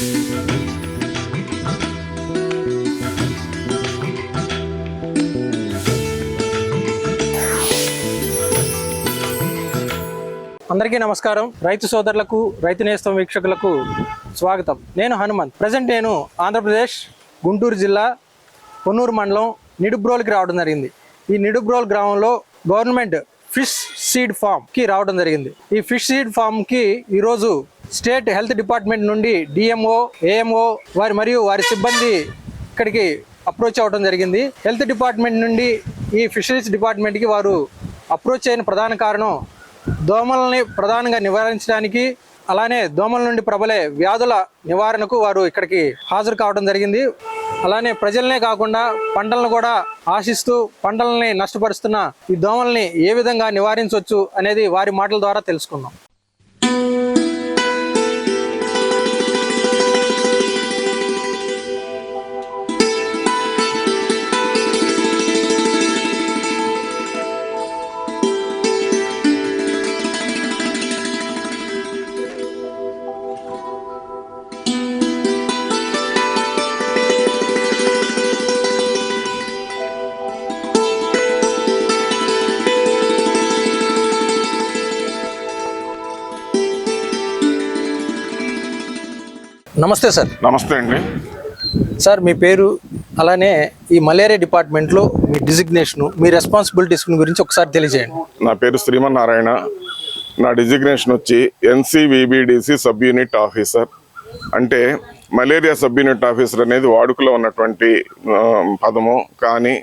అందరికీ నమస్కారం. రైతు సోదరులకు రైతు నేస్తం వీక్షకులకు స్వాగతం. నేను హనుమంత్. ప్రజెంట్ నేను ఆంధ్రప్రదేశ్ గుంటూరు జిల్లా పొన్నూరు మండలం నిడుబ్రోల్కి రావడం జరిగింది. ఈ నిడుబ్రోల్ గ్రామంలో గవర్నమెంట్ ఫిష్ సీడ్ ఫామ్కి రావడం జరిగింది. ఈ ఫిష్ సీడ్ ఫామ్కి ఈరోజు స్టేట్ హెల్త్ డిపార్ట్మెంట్ నుండి డిఎంఓ ఏఎంఓ వారి మరియు వారి సిబ్బంది ఇక్కడికి అప్రోచ్ అవ్వడం జరిగింది. హెల్త్ డిపార్ట్మెంట్ నుండి ఈ ఫిషరీస్ డిపార్ట్మెంట్కి వారు అప్రోచ్ అయిన ప్రధాన కారణం దోమలని ప్రధానంగా నివారించడానికి అలానే దోమల నుండి ప్రబలే వ్యాధుల నివారణకు వారు ఇక్కడికి హాజరు కావడం జరిగింది. అలానే ప్రజలనే కాకుండా పంటలను కూడా ఆశిస్తూ పంటలని నష్టపరుస్తున్న ఈ దోమల్ని ఏ విధంగా నివారించవచ్చు అనేది వారి మాటల ద్వారా తెలుసుకుందాం నమస్తే సార్. నమస్తే అండి. సార్ మీ పేరు అలానే ఈ మలేరియా డిపార్ట్మెంట్లో మీ డిజిగ్నేషను మీ రెస్పాన్సిబిలిటీస్ గురించి ఒకసారి తెలియజేయండి. నా పేరు శ్రీమన్నారాయణ నా డిజిగ్నేషన్ వచ్చి ఎన్సివిబిడిసి సబ్ యూనిట్ ఆఫీసర్. అంటే మలేరియా సబ్ యూనిట్ ఆఫీసర్ అనేది వాడుకలో ఉన్నటువంటి పదము. కానీ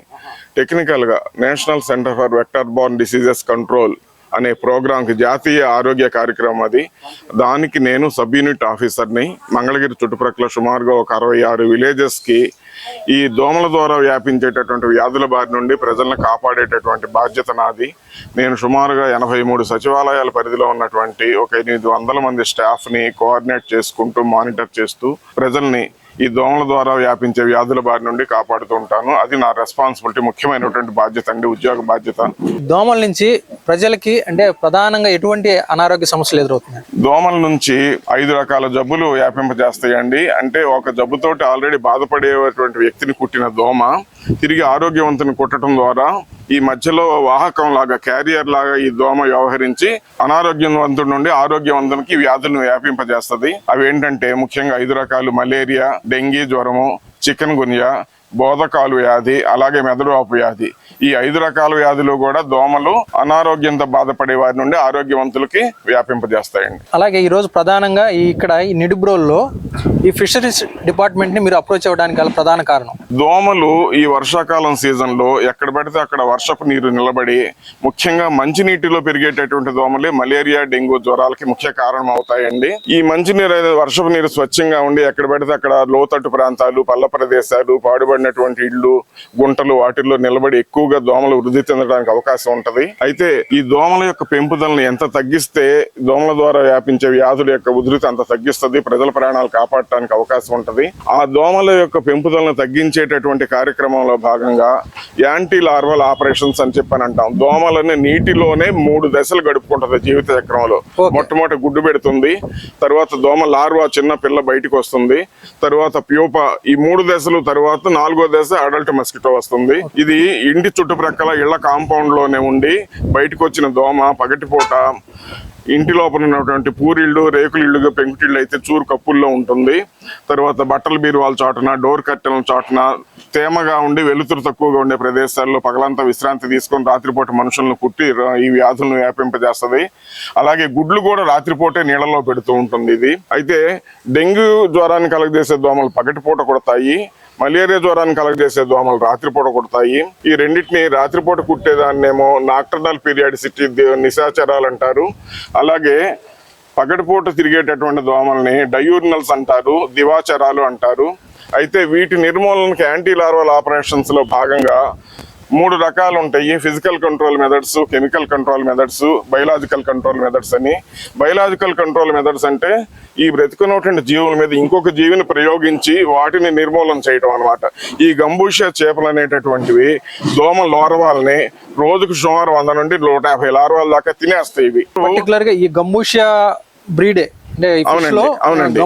టెక్నికల్గా national centre for vector borne diseases control అనే ప్రోగ్రాంకి జాతీయ ఆరోగ్య కార్యక్రమం అది. దానికి నేను సబ్ యూనిట్ ఆఫీసర్ని. మంగళగిరి చుట్టుప్రక్కల సుమారుగా ఒక అరవై ఆరు విలేజెస్కి ఈ దోమల ద్వారా వ్యాపించేటటువంటి వ్యాధుల బారి నుండి ప్రజలను కాపాడేటటువంటి బాధ్యత నాది. నేను సుమారుగా ఎనభై మూడు సచివాలయాల పరిధిలో ఉన్నటువంటి ఒక ఎనిమిది వందల మంది స్టాఫ్ని కోఆర్డినేట్ చేసుకుంటూ మానిటర్ చేస్తూ ప్రజల్ని ఈ దోమల ద్వారా వ్యాపించే వ్యాధుల బారి నుండి కాపాడుతూ ఉంటాను. అది నా రెస్పాన్సిబిలిటీ ముఖ్యమైనటువంటి బాధ్యత అండి ఉద్యోగ బాధ్యత. దోమల నుంచి ప్రజలకి అంటే ప్రధానంగా ఎటువంటి అనారోగ్య సమస్యలు ఎదురవుతున్నాయి? దోమల నుంచి ఐదు రకాల జబ్బులు వ్యాపింపజేస్తాయండి. అంటే ఒక జబ్బుతోటి ఆల్రెడీ బాధపడేటువంటి వ్యక్తిని కుట్టిన దోమ తిరిగి ఆరోగ్యవంతుని కుట్టడం ద్వారా ఈ మధ్యలో వాహకం లాగా క్యారియర్ లాగా ఈ దోమ వ్యవహరించి అనారోగ్యవంతుడి నుండి ఆరోగ్యవంతునికి వ్యాధులను వ్యాపింపజేస్తుంది. అవి ఏంటంటే ముఖ్యంగా ఐదు రకాలు మలేరియా డెంగీ జ్వరము చికెన్ గున్యా బోధకాలు వ్యాధి అలాగే మెదడువాపు వ్యాధి. ఈ ఐదు రకాల వ్యాధులు కూడా దోమలు అనారోగ్యంతో బాధపడే వారి నుండి ఆరోగ్యవంతులకి వ్యాపింపజేస్తాయండి. అలాగే ఈరోజు ప్రధానంగా ఈ ఇక్కడ ఈ నిడుబ్రోల్లో ఈ ఫిషరీస్ డిపార్ట్మెంట్ని మీరు అప్రోచ్ అవ్వడానికి గల ప్రధాన కారణం. దోమలు ఈ వర్షాకాలం సీజన్లో ఎక్కడ పడితే అక్కడ వర్షపు నీరు నిలబడి ముఖ్యంగా మంచినీటిలో పెరిగేటటువంటి దోమలే మలేరియా డెంగ్యూ జ్వరాలకి ముఖ్య కారణం అవుతాయండి. ఈ మంచినీరు అనేది వర్షపు నీరు స్వచ్ఛంగా ఉండి ఎక్కడ పడితే అక్కడ లోతట్టు ప్రాంతాలు పల్ల ప్రదేశాలు పాడుబడినటువంటి ఇళ్ళు గుంటలు వాటిల్లో నిలబడి ఎక్కువగా దోమలు వృద్ధి చెందడానికి అవకాశం ఉంటది. అయితే ఈ దోమల యొక్క పెంపుదలను ఎంత తగ్గిస్తే దోమల ద్వారా వ్యాపించే వ్యాధుల యొక్క ఉధృతి అంత తగ్గిస్తుంది ప్రజల ప్రాణాలు కాపాడటానికి అవకాశం ఉంటది. ఆ దోమల యొక్క పెంపుదలను తగ్గించేటటువంటి కార్యక్రమంలో భాగంగా యాంటీ లార్వల్ ఆపరేషన్స్ అని చెప్పని అంటాం. దోమలని నీటిలోనే మూడు దశలు గడుపుకుంటది జీవిత చక్రంలో. మొట్టమొదటి గుడ్డు పెడుతుంది తర్వాత దోమ లార్వా చిన్న పిల్ల బయటికి వస్తుంది తర్వాత ప్యూప ఈ మూడు దశలు తర్వాత నాలుగో దశ అడల్ట్ మస్కిటో వస్తుంది. ఇది ఇంటి చుట్టుప్రక్కల ఇళ్ళ కాంపౌండ్లోనే ఉండి బయటకు వచ్చిన దోమ పగటిపూట ఇంటి లోపల ఉన్నటువంటి పూరిళ్ళు రేకులిళ్ళుగా పెంకుటిళ్ళు అయితే చూరు కప్పుల్లో ఉంటుంది. తర్వాత బట్టల బీరువాల చాటున డోర్ కట్టెల చాటున తేమగా ఉండి వెలుతురు తక్కువగా ఉండే ప్రదేశాల్లో పగలంతా విశ్రాంతి తీసుకొని రాత్రిపూట మనుషులను కుట్టి ఈ వ్యాధులను వ్యాపింపజేస్తుంది. అలాగే గుడ్లు కూడా రాత్రిపూటే నీళ్ళలో పెడుతూ ఉంటుంది ఇది. అయితే డెంగ్యూ జ్వరాన్ని కలగజేసే దోమలు పగటిపూట కొడతాయి. మలేరియా జ్వరాన్ని కలగజేసే దోమలు రాత్రిపూట కుడతాయి. ఈ రెండింటిని రాత్రిపూట కుట్టేదాన్నేమో నాక్టర్నల్ పీరియాడిసిటీ నిశాచరాలు అంటారు అలాగే పగటిపూట తిరిగేటటువంటి దోమల్ని డయూర్నల్స్ అంటారు దివాచరాలు అంటారు. అయితే వీటి నిర్మూలనకి యాంటీ లార్వల్ ఆపరేషన్స్లో భాగంగా మూడు రకాలు ఉంటాయి. Physical control methods chemical control methods biological control methods అని. బయలాజికల్ కంట్రోల్ మెథడ్స్ అంటే ఈ బ్రతుకున్నటువంటి జీవుల మీద ఇంకొక జీవిని ప్రయోగించి వాటిని నిర్మూలన చేయడం అన్నమాట. ఈ గంబూషియా చేపలు అనేటటువంటివి దోమ లోరవాల్ని రోజుకు సుమారు వంద నుండి నూట యాభై లార్వాల దాకా తినేస్తాయి ఇవి. పర్టికులర్గా ఈ గంబూషియా బ్రీడే అవునండి అవునండి.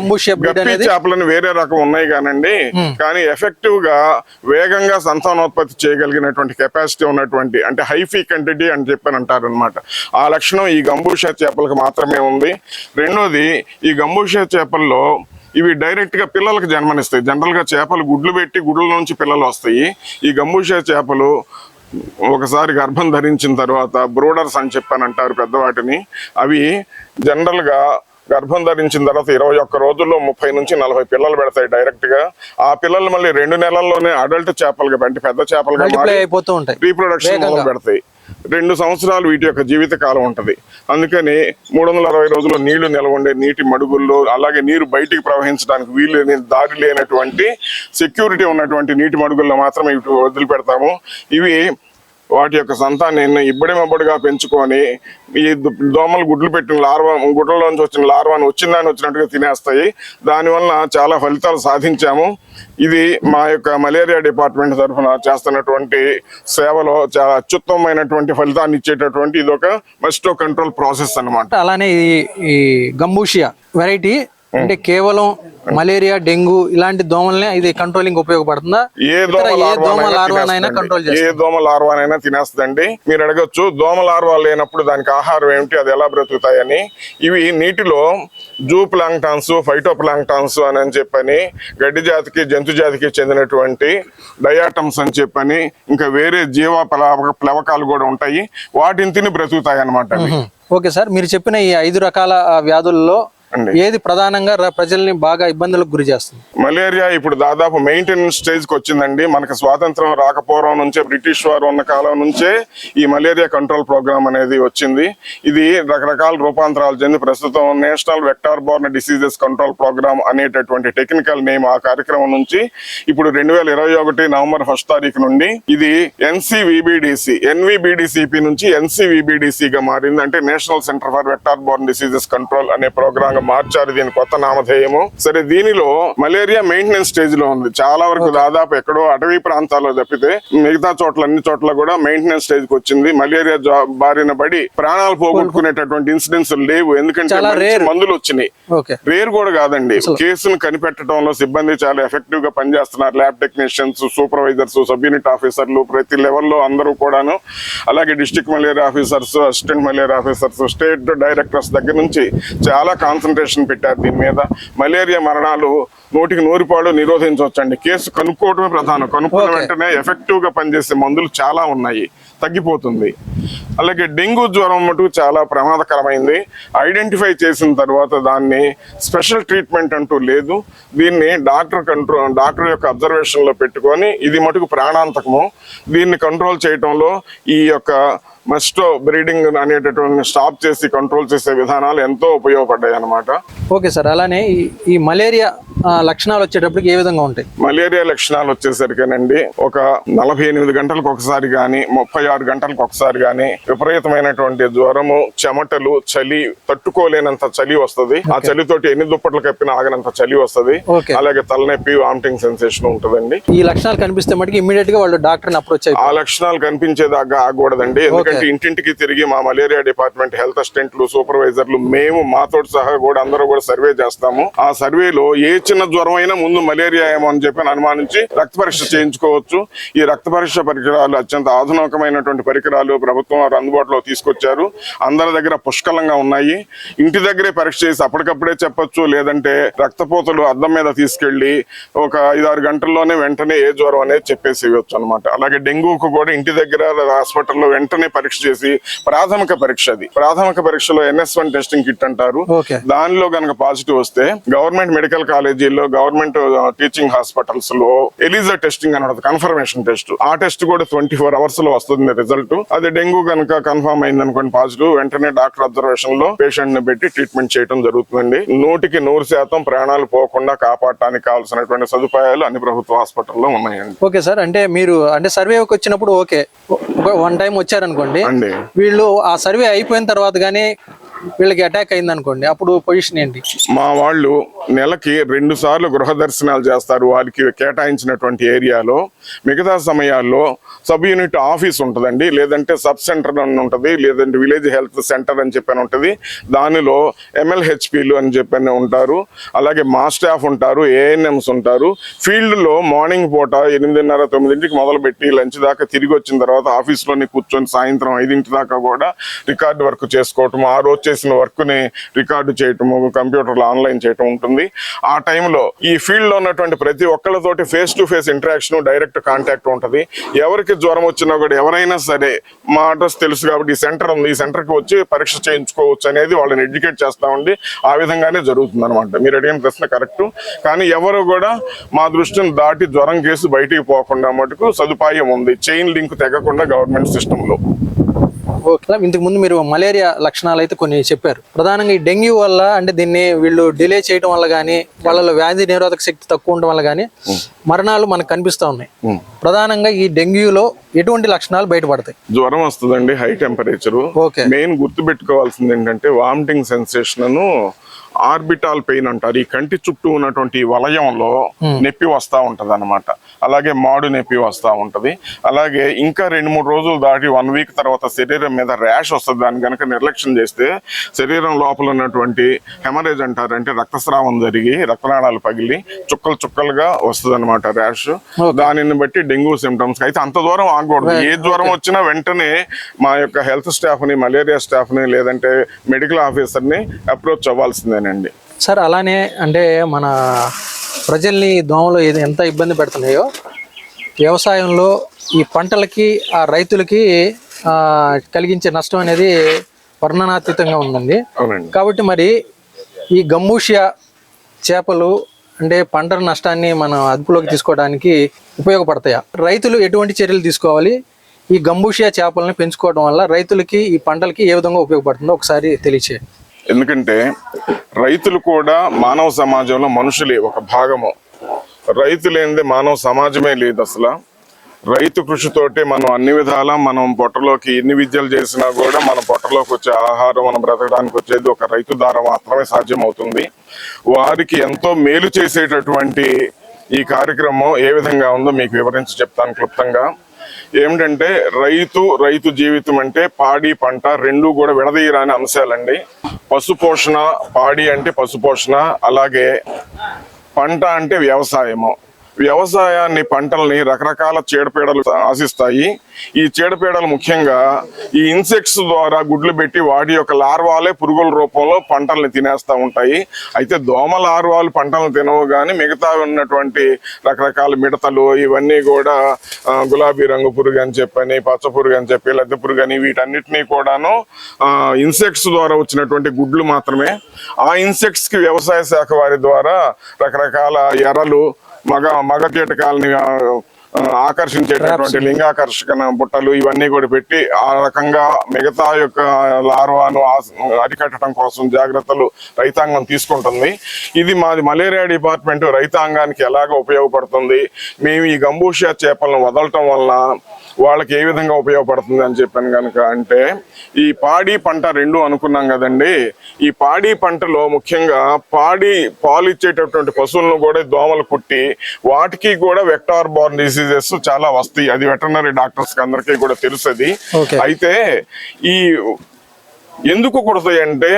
చేపలని వేరే రకం ఉన్నాయి కానండి కానీ ఎఫెక్టివ్గా వేగంగా సంతానోత్పత్తి చేయగలిగినటువంటి కెపాసిటీ ఉన్నటువంటి అంటే హై ఫీకంటిటీ అని చెప్పని అంటారు అనమాట ఆ లక్షణం ఈ గంబూషియా చేపలకు మాత్రమే ఉంది. రెండోది ఈ గంబూషియా చేపల్లో ఇవి డైరెక్ట్గా పిల్లలకు జన్మనిస్తాయి. జనరల్గా చేపలు గుడ్లు పెట్టి గుడ్ల నుంచి పిల్లలు వస్తాయి. ఈ గంబూషియా చేపలు ఒకసారి గర్భం ధరించిన తర్వాత బ్రూడర్స్ అని చెప్పని అంటారు పెద్దవాటిని. అవి జనరల్గా గర్భం ధరించిన తర్వాత ఇరవై ఒక్క రోజుల్లో ముప్పై నుంచి నలభై పిల్లలు పెడతాయి డైరెక్ట్గా. ఆ పిల్లలు మళ్ళీ రెండు నెలల్లోనే అడల్ట్ చేపలుగా అంటే పెద్ద చేపలుగా రీప్రొడక్షన్ పెడతాయి. రెండు సంవత్సరాలు వీటి యొక్క జీవిత కాలం ఉంటది. అందుకని మూడు వందల అరవై రోజులు నీళ్ళు నిల్వ ఉండే నీటి మడుగుల్లో అలాగే నీరు బయటికి ప్రవహించడానికి వీలు లేని దారి లేనటువంటి సెక్యూరిటీ ఉన్నటువంటి నీటి మడుగుల్లో మాత్రమే ఇవి వదిలిపెడతాము. ఇవి వాటి యొక్క సంతానాన్ని ఇబ్బడిమబ్బడిగా పెంచుకొని ఈ దోమలు గుడ్లు పెట్టిన లార్వా గుడ్లలోంచి వచ్చిన లార్వాను వచ్చిందని వచ్చినట్టుగా తినేస్తాయి. దానివల్ల చాలా ఫలితాలు సాధించాము. ఇది మా యొక్క మలేరియా డిపార్ట్మెంట్ తరఫున చేస్తున్నటువంటి సేవలో చాలా అత్యుత్తమమైనటువంటి ఫలితాన్ని ఇచ్చేటటువంటి ఇది ఒక మస్టో కంట్రోల్ ప్రాసెస్ అన్నమాట. అలానే ఈ గంబూషియా వెరైటీ అంటే కేవలం మలేరియా డెంగ్యూ ఇలాంటి దోమల్ని ఇది కంట్రోలింగ్ ఉపయోగపడుతుందా? ఏ దోమ లార్వానైనా కంట్రోల్. ఏ దోమ లార్వానైనా తినేస్తుందండి. మీరు అడగొచ్చు దోమ లార్వా లేనప్పుడు దానికి ఆహారం ఏమిటి అది ఎలా బ్రతుకుతాయని. ఇవి నీటిలో జూ ప్లాంక్టాన్స్ ఫైటో ప్లాంక్టాన్స్ అని అని చెప్పని గడ్డి జాతికి జంతు జాతికి చెందినటువంటి డయాటమ్స్ అని చెప్పని ఇంకా వేరే జీవ ప్లవ- ప్లవకాలు కూడా ఉంటాయి. వాటిని తిని బ్రతుకుతాయి అనమాట ఓకే సార్ మీరు చెప్పిన ఈ ఐదు రకాల వ్యాధుల్లో. ఏది ప్రధానంగా ప్రజల్ని బాగా ఇబ్బందులకు గురి చేస్తుంది? మలేరియా ఇప్పుడు దాదాపు మెయింటెనెన్స్ స్టేజ్కి వచ్చిందండి. మనకి స్వాతంత్రం రాకపోవడం నుంచే బ్రిటిష్ వారు ఉన్న కాలం నుంచే ఈ మలేరియా కంట్రోల్ ప్రోగ్రామ్ అనేది వచ్చింది. ఇది రకరకాల రూపాంతరాలు చెంది ప్రస్తుతం national vector borne diseases control programme అనేటటువంటి టెక్నికల్ నేమ్ ఆ కార్యక్రమం నుంచి ఇప్పుడు రెండు వేల ఇరవై ఒకటి నవంబర్ ఫస్ట్ తారీఖు నుండి ఇది ఎన్సివిబిడిసి ఎన్విబిడిసిపి నుంచి NCVBDC గా మారింది. అంటే national centre for vector borne diseases control అనే ప్రోగ్రామ్ మార్చారు దీని కొత్త నామధేయము. సరే దీనిలో మలేరియా మెయింటెనెన్స్ స్టేజ్లో ఉంది. చాలా వరకు దాదాపు ఎక్కడో అటవీ ప్రాంతాల్లో తప్పితే మిగతా చోట్ల అన్ని చోట్ల కూడా మెయింటెనెన్స్ స్టేజ్కి వచ్చింది. మలేరియా బారిన పడి ప్రాణాలు పోగొట్టుకునేటటువంటి ఇన్సిడెంట్స్ లేవు. ఎందుకంటే. మందులు వచ్చినాయి. రేర్ కూడా కాదండి. కేసును కనిపెట్టడంలో సిబ్బంది చాలా ఎఫెక్టివ్గా పనిచేస్తున్నారు. Lab technicians supervisors sub unit ఆఫీసర్లు ప్రతి లెవెల్లో అందరూ కూడాను. అలాగే district malaria officers assistant malaria officers state directors దగ్గర నుంచి చాలా కాన్సన్ట్రేషన్ పెట్టారు దీని మీద. మలేరియా మరణాలు నూటికి నూరు పాడు నిరోధించవచ్చండి. కేసు కనుక్కోవడమే ప్రధానం. కనుక్కున్న. వెంటనే ఎఫెక్టివ్గా పనిచేసే మందులు చాలా ఉన్నాయి. తగ్గిపోతుంది. అలాగే డెంగ్యూ జ్వరం మటుకు చాలా ప్రమాదకరమైంది. ఐడెంటిఫై చేసిన తర్వాత దాన్ని స్పెషల్ ట్రీట్మెంట్ అంటూ లేదు. దీన్ని డాక్టర్ కంట్రోల్ డాక్టర్ యొక్క అబ్జర్వేషన్లో పెట్టుకొని ఇది మటుకు ప్రాణాంతకము. దీన్ని కంట్రోల్ చేయటంలో ఈ యొక్క మస్టో బ్రీడింగ్ అనేటటువంటి స్టాప్ చేసి కంట్రోల్ చేసే విధానాలు ఎంతో ఉపయోగపడ్డాయి అన్నమాట ఓకే సార్ అలానే ఈ- మలేరియా లక్షణాలు వచ్చేటప్పటికి ఏ విధంగా ఉంటాయి? మలేరియా లక్షణాలు వచ్చేసరికేనండి ఒక నలభై ఎనిమిది గంటలకు ఒకసారి గాని ముప్పై ఆరు గంటలకు ఒకసారి గాని విపరీతమైనటువంటి జ్వరము చెమటలు చలి తట్టుకోలేనంత చలి వస్తది. ఆ చలితోటి ఎన్ని దుప్పట్లు కప్పినా ఆగనంత చలి వస్తది. అలాగే తలనొప్పి వామిటింగ్ సెన్సేషన్ ఉంటదండి. ఈ లక్షణాలు కనిపిస్తే మటుకు ఇమ్మీడియట్గా వాళ్ళు డాక్టర్ని అప్రోచ్ ఆ లక్షణాలు కనిపించేదాకా ఆగకూడదండి. ఎందుకంటే ఇంటింటికి తిరిగి మా మలేరియా డిపార్ట్మెంట్ హెల్త్ అసిస్టెంట్లు సూపర్వైజర్లు మేము మాతో సహా కూడా అందరూ కూడా సర్వే చేస్తాము. ఆ సర్వేలో ఏ చిన్న జ్వరం అయినా ముందు మలేరియా ఏమో అని చెప్పి అనుమానించి రక్త పరీక్ష చేయించుకోవచ్చు. ఈ రక్త పరీక్ష పరికరాలు అత్యంత ఆధునికమైనటువంటి పరికరాలు ప్రభుత్వం వారు అందుబాటులో తీసుకొచ్చారు. అందరి దగ్గర పుష్కలంగా ఉన్నాయి. ఇంటి దగ్గరే పరీక్ష చేసి అప్పటికప్పుడే చెప్పొచ్చు. లేదంటే రక్తపోతలు అద్దం మీద తీసుకెళ్ళి ఒక ఐదారు గంటల్లోనే వెంటనే ఏ జ్వరం అనేది చెప్పేసేయచ్చు అనమాట అలాగే డెంగూకు కూడా ఇంటి దగ్గర హాస్పిటల్లో వెంటనే పరీక్ష చేసి ప్రాథమిక పరీక్ష అది. ప్రాథమిక పరీక్షలో ఎన్ఎస్ వన్ టెస్టింగ్ కిట్ అంటారు. దానిలో గనక పాజిటివ్ వస్తే గవర్నమెంట్ మెడికల్ కాలేజీల్లో గవర్నమెంట్ టీచింగ్ హాస్పిటల్స్లో ఎలిజా టెస్టింగ్ అనేది కన్ఫర్మేషన్ టెస్ట్ ఆ టెస్ట్ కూడా ట్వంటీ ఫోర్ అవర్స్లో వస్తుంది రిజల్ట్ అది డెంగ్యూ కనుక కన్ఫర్మ్ అయింది అనుకోండి పాజిటివ్ వెంటనే డాక్టర్ అబ్జర్వేషన్లో పేషెంట్ని పెట్టి ట్రీట్మెంట్ చేయడం జరుగుతుందండి. నూటికి నూరు శాతం ప్రాణాలు పోకుండా కాపాడటానికి కావాల్సినటువంటి సదుపాయాలు అన్ని ప్రభుత్వ హాస్పిటల్లో ఉన్నాయండి. ఓకే సార్ అంటే మీరు అంటే సర్వేకి వచ్చినప్పుడు ఓకే. వన్ టైం వచ్చారనుకోండి. వీళ్ళు ఆ సర్వే అయిపోయిన తర్వాత కానీ వీళ్ళకి అటాక్ అయింది అనుకోండి అప్పుడు పొజిషన్ ఏంటి? మా వాళ్ళు నెలకి రెండు సార్లు గృహ దర్శనాలు చేస్తారు వారికి కేటాయించినటువంటి ఏరియాలో. మిగతా సమయాల్లో సబ్ యూనిట్ ఆఫీస్ ఉంటుందండి లేదంటే సబ్ సెంటర్ అని ఉంటుంది లేదంటే విలేజ్ హెల్త్ సెంటర్ అని చెప్పని ఉంటుంది. దానిలో ఎంఎల్హెచ్పిలు అని చెప్పని ఉంటారు అలాగే మా స్టాఫ్ ఉంటారు ఏఎన్ఎంస్ ఉంటారు. ఫీల్డ్లో మార్నింగ్ పూట ఎనిమిదిన్నర తొమ్మిదింటికి మొదలుపెట్టి లంచ్ దాకా తిరిగి వచ్చిన తర్వాత ఆఫీస్లోనే కూర్చొని సాయంత్రం ఐదింటి దాకా కూడా రికార్డు వర్క్ చేసుకోవటం ఆ రోజు చేసిన వర్క్ని రికార్డు చేయటము కంప్యూటర్లో ఆన్లైన్ చేయటం ఉంటుంది. ఆ టైంలో ఈ ఫీల్డ్లో ఉన్నటువంటి ప్రతి ఒక్కళ్ళతోటి face to face interaction direct contact ఉంటుంది. ఎవరికి జ్వరం వచ్చినా కూడా ఎవరైనా సరే మా అడ్రస్ తెలుసు కాబట్టి ఈ సెంటర్ ఉంది. ఈ సెంటర్కి వచ్చి పరీక్ష చేయించుకోవచ్చు అనేది వాళ్ళని ఎడ్యుకేట్ చేస్తామండి ఆ విధంగానే జరుగుతుంది అనమాట మీరు అడిగిన ప్రశ్న కరెక్ట్ కానీ ఎవరు కూడా మా దృష్టిని దాటి జ్వరం కేసు బయటికి పోకుండా మటుకు సదుపాయం ఉంది. చైన్ లింక్ తెగకుండా గవర్నమెంట్ సిస్టంలో ఓకే ఇంతకు ముందు మీరు మలేరియా లక్షణాలు అయితే కొన్ని చెప్పారు. ప్రధానంగా ఈ డెంగ్యూ వల్ల అంటే దీన్ని వీళ్ళు డిలే చేయడం వల్ల కానీ వాళ్ళలో వ్యాధి నిరోధక శక్తి తక్కువ ఉండడం వల్ల కానీ మరణాలు మనకు కనిపిస్తూ ఉన్నాయి. ప్రధానంగా ఈ డెంగ్యూలో ఎటువంటి లక్షణాలు బయటపడతాయి? జ్వరం వస్తుందండి హై టెంపరేచర్. ఓకే. మెయిన్ గుర్తు పెట్టుకోవాల్సింది ఏంటంటే వామిటింగ్ సెన్సేషన్ ఆర్బిటాల్ పెయిన్ అంటారు. ఈ కంటి చుట్టూ ఉన్నటువంటి వలయంలో నొప్పి వస్తా ఉంటది అనమాట అలాగే మాడు నొప్పి వస్తా ఉంటది. అలాగే ఇంకా రెండు మూడు రోజులు దాటి వన్ వీక్ తర్వాత శరీరం మీద ర్యాష్ వస్తుంది. దాన్ని కనుక నిర్లక్ష్యం చేస్తే శరీరం లోపల ఉన్నటువంటి హెమరేజ్ అంటారు అంటే రక్తస్రావం జరిగి రక్తనాళాలు పగిలి చుక్కలు చుక్కలుగా వస్తుంది అనమాట ర్యాష్ దానిని బట్టి డెంగ్యూ సిమ్టమ్స్ అయితే అంత దూరం ఆగకూడదు. ఏ జ్వరం వచ్చినా వెంటనే మా యొక్క హెల్త్ స్టాఫ్ని మలేరియా స్టాఫ్ని లేదంటే మెడికల్ ఆఫీసర్ని అప్రోచ్ అవ్వాల్సిందేనండి సార్ అలానే అంటే మన ప్రజల్ని దోమలు ఎంత ఇబ్బంది పెడుతున్నాయో వ్యవసాయంలో ఈ పంటలకి ఆ రైతులకి కలిగించే నష్టం అనేది వర్ణనాతీతంగా ఉందండి. కాబట్టి మరి ఈ గంబూషియా చేపలు అంటే పంట నష్టాన్ని మనం అదుపులోకి తీసుకోవడానికి ఉపయోగపడతాయా? రైతులు ఎటువంటి చర్యలు తీసుకోవాలి? ఈ గంబూషియా చేపలను పెంచుకోవడం వల్ల రైతులకి ఈ పంటలకి ఏ విధంగా ఉపయోగపడుతుందో ఒకసారి తెలియచేయండి. ఎందుకంటే రైతులు కూడా మానవ సమాజంలో మనుషులే ఒక భాగము. రైతు లేనిదే మానవ సమాజమే లేదు అసలు. రైతు కృషితోటే మనం అన్ని విధాలా మనం పొట్టలోకి ఎన్ని విద్యలు చేసినా కూడా మన పొట్టలోకి వచ్చే ఆహారం మనం బ్రతకడానికి వచ్చేది ఒక రైతు ద్వారా మాత్రమే సాధ్యమవుతుంది. వారికి ఎంతో మేలు చేసేటటువంటి ఈ కార్యక్రమం ఏ విధంగా ఉందో మీకు వివరించి చెప్తాను క్లుప్తంగా. ఏమిటంటే రైతు రైతు జీవితం అంటే పాడి పంట రెండు కూడా విడదీయరాని అంశాలండి. పశు పోషణ పాడి అంటే పశు పోషణ అలాగే పంట అంటే వ్యవసాయము. వ్యవసాయాన్ని పంటల్ని రకరకాల చీడపీడలు ఆశిస్తాయి. ఈ చీడపీడలు ముఖ్యంగా ఈ ఇన్సెక్ట్స్ ద్వారా గుడ్లు పెట్టి వాటి యొక్క లార్వాలే పురుగుల రూపంలో పంటల్ని తినేస్తూ ఉంటాయి. అయితే దోమ లార్వాలు పంటలను తినవు కానీ మిగతా ఉన్నటువంటి రకరకాల మిడతలు ఇవన్నీ కూడా గులాబీ రంగు పురుగు అని చెప్పని పచ్చ పురుగు అని చెప్పి లద్దె పురుగు అని వీటన్నిటినీ కూడాను ఇన్సెక్ట్స్ ద్వారా వచ్చినటువంటి గుడ్లు మాత్రమే. ఆ ఇన్సెక్ట్స్కి వ్యవసాయ శాఖ వారి ద్వారా రకరకాల ఎరలు మగ మగ కీటకాలని ఆకర్షించేటటువంటి లింగాకర్షణ బుట్టలు ఇవన్నీ కూడా పెట్టి ఆ రకంగా మిగతా యొక్క లార్వాను అరికట్టడం కోసం జాగ్రత్తలు రైతాంగం తీసుకుంటుంది. ఇది మాది మలేరియా డిపార్ట్మెంట్ రైతాంగానికి ఎలాగ ఉపయోగపడుతుంది. మేము ఈ గంబూషియా చేపలను వదలటం వలన వాళ్ళకి ఏ విధంగా ఉపయోగపడుతుంది అని చెప్పాను కనుక అంటే ఈ పాడి పంట రెండు అనుకున్నాం కదండి. ఈ పాడి పంటలో ముఖ్యంగా పాడి పాలు ఇచ్చేటటువంటి పశువులను కూడా దోమలు కుట్టి వాటికి కూడా వెక్టార్ బోర్న్ డిసీజెస్ చాలా వస్తాయి. అది వెటర్నరీ డాక్టర్స్ అందరికీ కూడా తెలుసది. Okay. అయితే ఈ ఎందుకు కుడతాయి అంటే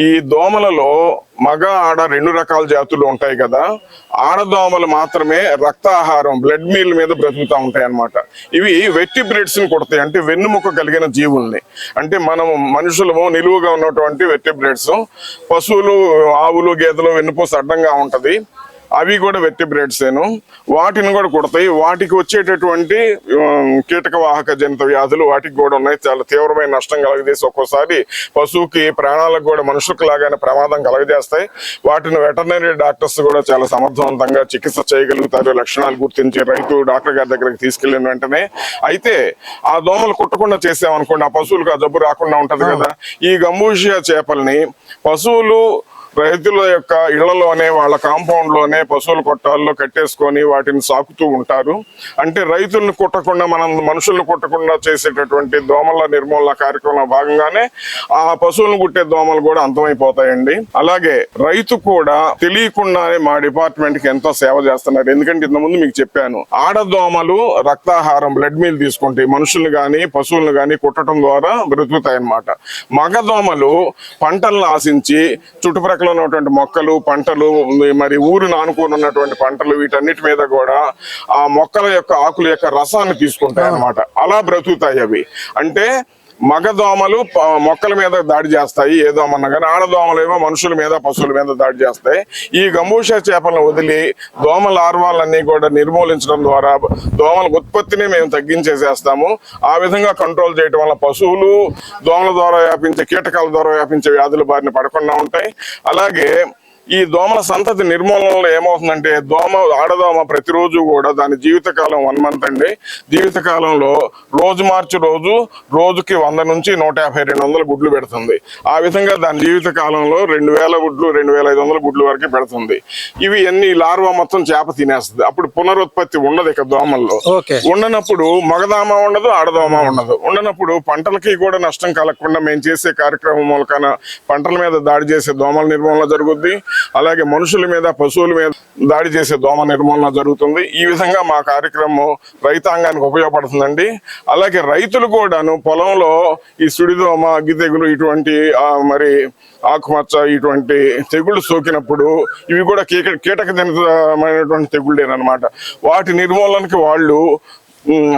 ఈ దోమలలో మగ ఆడ రెండు రకాల జాతులు ఉంటాయి కదా. ఆడదోమలు మాత్రమే రక్తాహారం బ్లడ్ మీల్ మీద బ్రతుకుతూ ఉంటాయి అన్నమాట ఇవి వెట్టి బ్రెడ్స్ని కొడతాయి అంటే వెన్నుముక కలిగిన జీవుల్ని. అంటే మనము మనుషులము నిలువుగా ఉన్నటువంటి వెట్టి బ్రెడ్స్. పశువులు ఆవులు గేదెలు వెన్నుపూస అడ్డంగా ఉంటది. అవి కూడా వెట్టిబ్రేడ్సేను వాటిని కూడా కుడతాయి. వాటికి వచ్చేటటువంటి ఉమ్, కీటక వాహక జనిత వ్యాధులు వాటికి కూడా ఉన్నాయి. చాలా తీవ్రమైన నష్టం కలగజేసి ఒక్కోసారి పశువుకి ప్రాణాలకు కూడా మనుషులకు లాగానే ప్రమాదం కలగజేస్తాయి. వాటిని వెటర్నరీ డాక్టర్స్ కూడా చాలా సమర్థవంతంగా చికిత్స చేయగలుగుతారు. లక్షణాలు గుర్తించి రైతు డాక్టర్ గారి దగ్గరికి తీసుకెళ్ళిన వెంటనే. అయితే ఆ దోమలు కుట్టకుండా చేసామనుకోండి ఆ పశువులకు ఆ జబ్బు రాకుండా ఉంటది కదా. ఈ గంబూషియా చేపల్ని పశువులు రైతుల యొక్క ఇళ్ళలోనే వాళ్ళ కాంపౌండ్లోనే పశువుల కొట్టాల్లో కట్టేసుకొని వాటిని సాకుతూ ఉంటారు. అంటే రైతులను కుట్టకుండా మనం మనుషులను కుట్టకుండా చేసేటటువంటి దోమల నిర్మూలన కార్యక్రమంలో భాగంగానే ఆ పశువులను కుట్టే దోమలు కూడా అంతమైపోతాయండి. అలాగే రైతు కూడా తెలియకుండానే మా డిపార్ట్మెంట్కి ఎంతో సేవ చేస్తున్నారు. ఎందుకంటే ఇంతకుముందు మీకు చెప్పాను ఆడదోమలు రక్తాహారం బ్లడ్ మీల్ తీసుకుంటాయి మనుషులు కానీ పశువులను కానీ కుట్టడం ద్వారా బ్రతుకుతాయి అన్నమాట మగదోమలు పంటలను ఆశించి చుట్టుప్రక్కల ఉన్నటువంటి మొక్కలు పంటలు మరి ఊరు నానుకొని ఉన్నటువంటి పంటలు వీటన్నిటి మీద కూడా ఆ మొక్కల యొక్క ఆకుల యొక్క రసాన్ని తీసుకుంటాయి అన్నమాట అలా బ్రతుకుతాయి అవి. అంటే మగదోమలు దోమలు మొక్కల మీద దాడి చేస్తాయి ఏ దోమన్నా కానీ ఆడదోమలు ఏమో మనుషుల మీద పశువుల మీద దాడి చేస్తాయి. ఈ గంబూష చేపలను వదిలి దోమ లార్వాలన్నీ కూడా నిర్మూలించడం ద్వారా దోమల ఉత్పత్తిని మేము తగ్గించేసేస్తాము. ఆ విధంగా కంట్రోల్ చేయడం వల్ల పశువులు దోమల ద్వారా వ్యాపించే కీటకాల ద్వారా వ్యాపించే వ్యాధుల బారిన పడకుండా ఉంటాయి. అలాగే ఈ దోమల సంతతి నిర్మూలనలో ఏమవుతుందంటే దోమ ఆడదోమ ప్రతిరోజు కూడా దాని జీవితకాలం వన్ మంత్ అండి. జీవితకాలంలో రోజు మార్చి రోజు రోజుకి వంద నుంచి నూట యాభై రెండు వందల గుడ్లు పెడుతుంది. ఆ విధంగా దాని జీవిత కాలంలో రెండు వేల గుడ్లు రెండు వేల ఐదు వందల గుడ్లు వరకు పెడుతుంది. ఇవి ఎన్ని లార్వా మొత్తం చేప తినేస్తుంది. అప్పుడు పునరుత్పత్తి ఉండదు ఇక దోమల్లో. ఉండనప్పుడు మగదామ ఉండదు ఆడదోమ ఉండదు. ఉండనప్పుడు పంటలకి కూడా నష్టం కలగకుండా మేము చేసే కార్యక్రమం మూలకాన పంటల మీద దాడి చేసే దోమల నిర్మూలన జరుగుద్ది. అలాగే మనుషుల మీద పశువుల మీద దాడి చేసే దోమ నిర్మూలన జరుగుతుంది. ఈ విధంగా మా కార్యక్రమం రైతాంగానికి ఉపయోగపడుతుందండి. అలాగే రైతులు కూడాను పొలంలో ఈ సుడిదోమ అగ్గి తెగులు ఇటువంటి మరి ఆకుమచ్చ ఇటువంటి తెగుళ్ళు సోకినప్పుడు ఇవి కూడా కీట కీటక జనితమైనటువంటి తెగుళ్ళేనమాట వాటి నిర్మూలనకి వాళ్ళు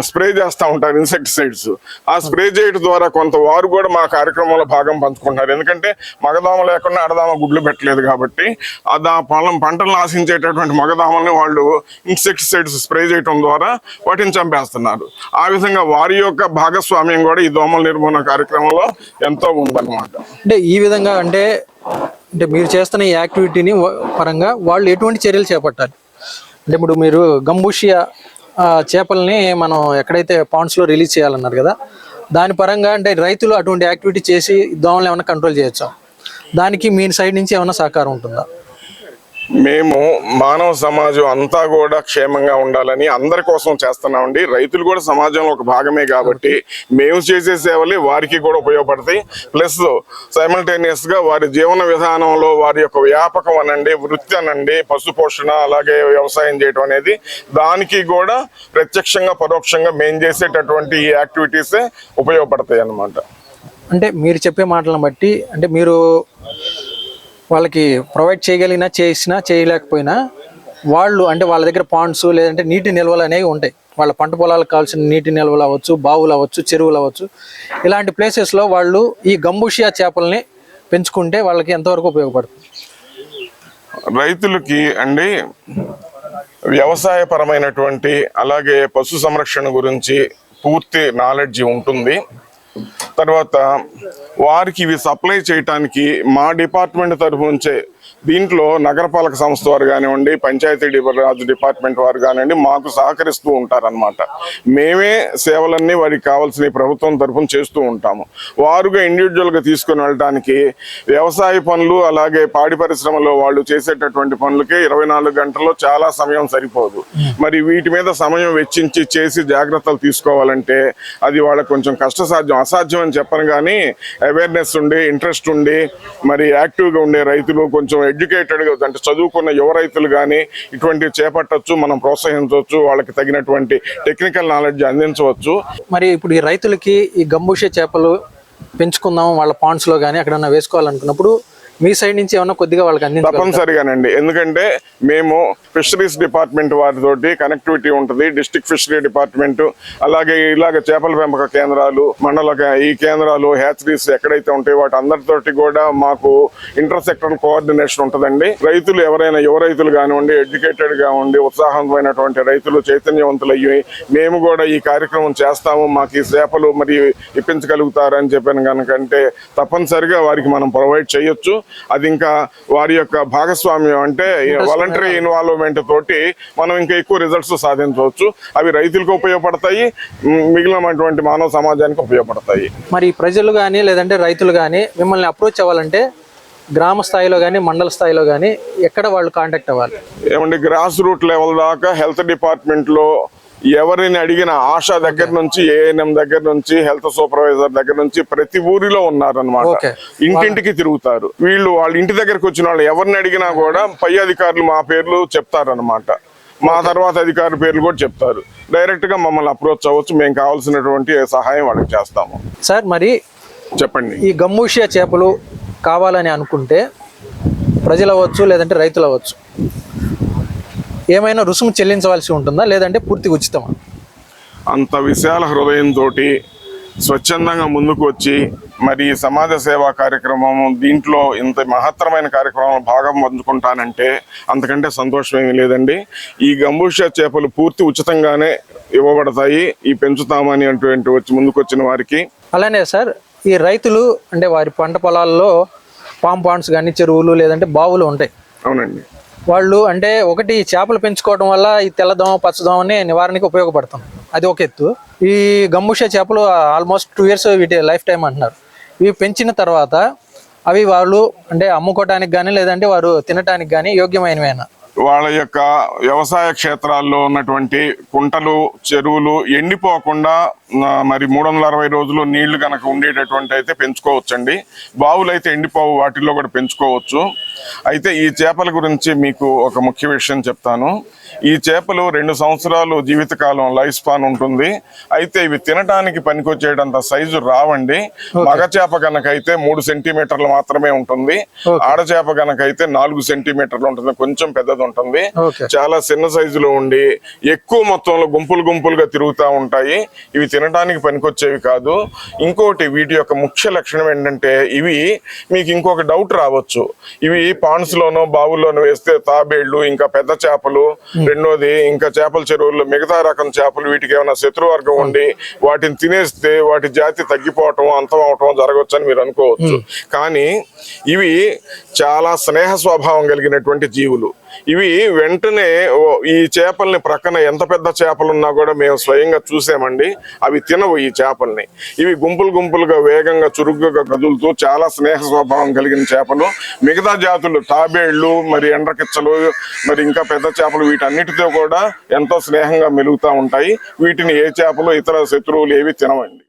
స్ప్రే చేస్తూ ఉంటారు ఇన్సెక్టిసైడ్స్ ఆ స్ప్రే చేయడం ద్వారా కొంత వారు కూడా మా కార్యక్రమంలో భాగం పంచుకుంటారు ఎందుకంటే మగదామ లేకుండా ఆడదామ గుడ్లు పెట్టలేదు కాబట్టి ఆ దా పొలం పంటలను ఆశించేటటువంటి మగదామల్ని వాళ్ళు ఇన్సెక్టిసైడ్స్ స్ప్రే చేయడం ద్వారా వాటిని చంపేస్తున్నారు. ఆ విధంగా వారి యొక్క భాగస్వామ్యం కూడా ఈ దోమల నిర్మూలన కార్యక్రమంలో ఎంతో ఉందన్నమాట. అంటే ఈ విధంగా అంటే అంటే మీరు చేస్తున్న ఈ యాక్టివిటీని పరంగా వాళ్ళు ఎటువంటి చర్యలు చేపట్టాలి? అంటే ఇప్పుడు మీరు గంబూషియా చేపల్ని మనం ఎక్కడైతే పాండ్స్లో రిలీజ్ చేయాలన్నారు కదా దాని పరంగా అంటే రైతులు అటువంటి యాక్టివిటీ చేసి దోమలు ఏమైనా కంట్రోల్ చేయొచ్చా? దానికి మీ సైడ్ నుంచి ఏమైనా సహకారం ఉంటుందా? మేము మానవ సమాజం అంతా కూడా క్షేమంగా ఉండాలని అందరి కోసం చేస్తున్నామండి. రైతులు కూడా సమాజంలో ఒక భాగమే కాబట్టి మేము చేసే సేవలే వారికి కూడా ఉపయోగపడతాయి. ప్లస్ సైమల్టేనియస్గా వారి జీవన విధానంలో వారి యొక్క వ్యాపకం అనండి వృత్తి అనండి పశుపోషణ అలాగే వ్యవసాయం చేయటం అనేది దానికి కూడా ప్రత్యక్షంగా పరోక్షంగా మేము చేసేటటువంటి ఈ యాక్టివిటీసే ఉపయోగపడతాయి అన్నమాట అంటే మీరు చెప్పే మాటలను బట్టి అంటే మీరు వాళ్ళకి ప్రొవైడ్ చేయగలిగినా చేసినా చేయలేకపోయినా వాళ్ళు అంటే వాళ్ళ దగ్గర పాండ్స్ లేదంటే నీటి నిల్వలు అనేవి ఉంటాయి. వాళ్ళ పంట పొలాలకు కావాల్సిన నీటి నిల్వలు అవ్వచ్చు బావులు అవ్వచ్చు చెరువులు అవ్వచ్చు. ఇలాంటి ప్లేసెస్లో వాళ్ళు ఈ గంబూషియా చేపల్ని పెంచుకుంటే వాళ్ళకి ఎంతవరకు ఉపయోగపడుతుంది? రైతులకి అండి వ్యవసాయపరమైనటువంటి అలాగే పశు సంరక్షణ గురించి పూర్తి నాలెడ్జ్ ఉంటుంది. తర్వాత వారికి ఇవి సప్లై చేయటానికి మా డిపార్ట్మెంట్ తరఫు నుంచే దీంట్లో నగరపాలక సంస్థ వారు కానివ్వండి పంచాయతీ డి- డిపార్ట్మెంట్ వారు కానివ్వండి మాకు సహకరిస్తూ ఉంటారనమాట మేమే సేవలన్నీ వారికి కావాల్సిన ప్రభుత్వం తరఫున చేస్తూ ఉంటాము. వారుగా ఇండివిజువల్గా తీసుకుని వెళ్ళడానికి వ్యవసాయ పనులు అలాగే పాడి పరిశ్రమలో వాళ్ళు చేసేటటువంటి పనులకే ఇరవై నాలుగు గంటల్లో చాలా సమయం సరిపోదు. మరి వీటి మీద సమయం వెచ్చించి చేసి జాగ్రత్తలు తీసుకోవాలంటే అది వాళ్ళకి కొంచెం కష్టసాధ్యం అసాధ్యం అని చెప్పను కానీ అవేర్నెస్ ఉండి ఇంట్రెస్ట్ ఉండి మరి యాక్టివ్గా ఉండే రైతులు కొంచెం ఎడ్యుకేటెడ్గా అంటే చదువుకున్న యువ రైతులు కానీ ఇటువంటివి చేపట్టచ్చు మనం ప్రోత్సహించవచ్చు వాళ్ళకి తగినటువంటి టెక్నికల్ నాలెడ్జ్ అందించవచ్చు. మరి ఇప్పుడు ఈ రైతులకి ఈ గంబూషే చేపలు పెంచుకుందాం వాళ్ళ పాండ్స్లో కానీ ఎక్కడన్నా వేసుకోవాలనుకున్నప్పుడు మీ సైడ్ నుంచి ఏమన్నా కొద్దిగా వాళ్ళకి అందించాలి తప్పనిసరిగానండి. ఎందుకంటే మేము ఫిషరీస్ డిపార్ట్మెంట్ వారితోటి కనెక్టివిటీ ఉంటుంది డిస్ట్రిక్ట్ ఫిషరీ డిపార్ట్మెంట్ అలాగే ఇలాగ చేపల పెంపక కేంద్రాలు మండల ఈ కేంద్రాలు హ్యాచరీస్ ఎక్కడైతే ఉంటాయో వాటి అందరితోటి కూడా మాకు ఇంటర్ సెక్టర్ కోఆర్డినేషన్ ఉంటుందండి. రైతులు ఎవరైనా యువ రైతులు కానివ్వండి ఎడ్యుకేటెడ్గా ఉండి ఉత్సాహవంతమైనటువంటి రైతులు చైతన్యవంతులయ్యి మేము కూడా ఈ కార్యక్రమం చేస్తాము మాకు ఈ చేపలు మరి ఇప్పించగలుగుతారని చెప్పాను కనుకంటే తప్పనిసరిగా వారికి మనం ప్రొవైడ్ చేయొచ్చు. అది ఇంకా వారి యొక్క భాగస్వామ్యం అంటే వాలంటరీ ఇన్వాల్వ్మెంట్ తోటి మనం ఇంకా ఎక్కువ రిజల్ట్స్ సాధించవచ్చు. అవి రైతులకు ఉపయోగపడతాయి మిగిలినటువంటి మానవ సమాజానికి ఉపయోగపడతాయి. మరి ప్రజలు కానీ లేదంటే రైతులు కానీ మిమ్మల్ని అప్రోచ్ అవ్వాలంటే గ్రామ స్థాయిలో కానీ మండల స్థాయిలో కానీ ఎక్కడ వాళ్ళు కాంటాక్ట్ అవ్వాలి? ఏమంటే గ్రాస్ రూట్ లెవెల్ దాకా హెల్త్ డిపార్ట్మెంట్లో ఎవరిని అడిగిన ఆశా దగ్గర నుంచి ఏఎన్ఎం దగ్గర నుంచి హెల్త్ సూపర్వైజర్ దగ్గర నుంచి ప్రతి ఊరిలో ఉన్నారనమాట. ఇంటింటికి తిరుగుతారు. వీళ్ళు వాళ్ళ ఇంటి దగ్గరకు వచ్చిన వాళ్ళు ఎవరిని అడిగినా కూడా పై అధికారులు మా పేర్లు చెప్తారనమాట మా తర్వాత అధికారుల పేర్లు కూడా చెప్తారు. డైరెక్ట్గా మమ్మల్ని అప్రోచ్ అవ్వచ్చు. మేము కావాల్సినటువంటి సహాయం వాళ్ళకి చేస్తాము. సార్ మరి చెప్పండి. ఈ గమ్మూషియా చేపలు కావాలని అనుకుంటే ప్రజలు అవ్వచ్చు లేదంటే రైతులు అవ్వచ్చు. ఏమైనా రుసుము చెల్లించవలసి ఉంటుందా? లేదంటే పూర్తిగా ఉచితమా? అంత విశాల హృదయంతో స్వచ్ఛందంగా ముందుకు వచ్చి మరి సమాజ సేవా కార్యక్రమం దీంట్లో ఇంత మహత్తరమైన కార్యక్రమం భాగం పంచుకుంటానంటే అంతకంటే సంతోషం ఏమీ లేదండి. ఈ గంబూష చేపలు పూర్తి ఉచితంగానే ఇవ్వబడతాయి. ఈ పెంచుతామని అటువంటి వచ్చి ముందుకు వచ్చిన వారికి అలానే సార్ ఈ రైతులు అంటే వారి పంట పొలాల్లో పామ్ పాండ్స్ కానీ చెరువులు లేదంటే బావులు ఉంటాయి. అవునండి. వాళ్ళు అంటే ఒకటి చేపలు పెంచుకోవడం వల్ల ఈ తెల్లదోమ పచ్చదోమని నివారణకి ఉపయోగపడుతుంది అది ఒక ఎత్తు. ఈ గంబుష చేపలు ఆల్మోస్ట్ టూ ఇయర్స్ వీటి లైఫ్ టైం అంటున్నారు. ఇవి పెంచిన తర్వాత అవి వాళ్ళు అంటే అమ్ముకోవటానికి కానీ లేదంటే వారు తినటానికి కానీ యోగ్యమైనవేనా? వాళ్ళ యొక్క వ్యవసాయ క్షేత్రాల్లో ఉన్నటువంటి కుంటలు చెరువులు ఎండిపోకుండా మరి మూడు వందల అరవై రోజులు నీళ్ళు కనుక ఉండేటటువంటి అయితే పెంచుకోవచ్చండి. బావులు అయితే ఎండిపోవు వాటిల్లో కూడా పెంచుకోవచ్చు. అయితే ఈ చేపల గురించి మీకు ఒక ముఖ్య విషయం చెప్తాను. ఈ చేపలు రెండు సంవత్సరాలు జీవితకాలం లైఫ్ స్పాన్ ఉంటుంది. అయితే ఇవి తినడానికి పనికొచ్చేటంత సైజు రావండి. మగ చేప కనుక అయితే మూడు సెంటీమీటర్లు మాత్రమే ఉంటుంది. ఆడ చేప కనుక అయితే నాలుగు సెంటీమీటర్లు ఉంటుంది. కొంచెం పెద్దది ఉంటుంది. చాలా చిన్న సైజులో ఉండి ఎక్కువ మొత్తంలో గుంపులు గుంపులుగా తిరుగుతూ ఉంటాయి. ఇవి తినడానికి పనికొచ్చేవి కాదు. ఇంకోటి వీటి యొక్క ముఖ్య లక్షణం ఏంటంటే ఇవి మీకు ఇంకొక డౌట్ రావచ్చు. ఇవి పాండ్స్ లోనో బావుల్లోనో వేస్తే తాబేళ్ళు ఇంకా పెద్ద చేపలు రెండోది ఇంకా చేపల చెరువుల్లో మిగతా రకం చేపలు వీటికి ఏమైనా శత్రువర్గం ఉండి వాటిని తినేస్తే వాటి జాతి తగ్గిపోవటం అంతం అవటం జరగవచ్చు అని మీరు అనుకోవచ్చు. కానీ ఇవి చాలా స్నేహ స్వభావం కలిగినటువంటి జీవులు. ఇవి వెంటనే ఓ ఈ చేపల్ని ప్రక్కన ఎంత పెద్ద చేపలున్నా కూడా మేము స్వయంగా చూసామండి. అవి తినవు ఈ చేపల్ని. ఇవి గుంపులు గుంపులుగా వేగంగా చురుగ్గా కదులుతూ చాలా స్నేహ స్వభావం కలిగిన చేపలు. మిగతా జాతులు తాబేళ్ళు మరి ఎండ్రకిచ్చలు మరి ఇంకా పెద్ద చేపలు వీటన్నిటితో కూడా ఎంతో స్నేహంగా మెలుగుతూ ఉంటాయి. వీటిని ఏ చేపలు ఇతర శత్రువులు ఏవి తినవండి.